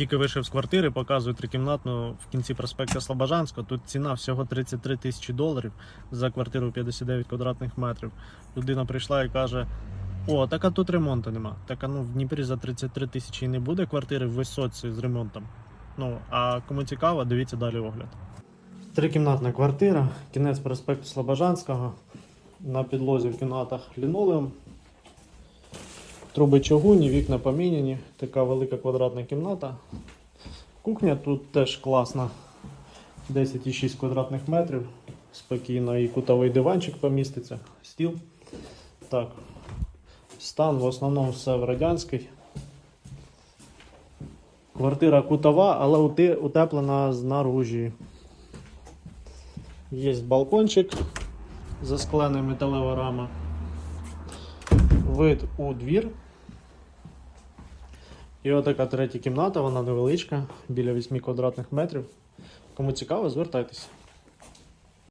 Тільки вийшов з квартири, показую трикімнатну в кінці проспекту Слобожанського. Тут ціна всього 33 тисячі доларів за квартиру 59 квадратних метрів. Людина прийшла і каже: О, так а тут ремонту нема. Так а ну в Дніпрі за 33 тисячі не буде квартири в висоці з ремонтом. Ну, а кому цікаво, дивіться далі огляд. Трикімнатна квартира, кінець проспекту Слобожанського. На підлозі в кімнатах лінолеум. Труби чугунні, вікна поміняні, така велика квадратна кімната. Кухня тут теж класна. 10,6 квадратних метрів. Спокійно і кутовий диванчик поміститься, стіл. Так. Стан в основному все в радянський. Квартира кутова, але утеплена знаружі. Є балкончик, засклений металева рама. Вид у двір. І отака третя кімната, вона невеличка, біля 8 квадратних метрів. Кому цікаво, звертайтеся.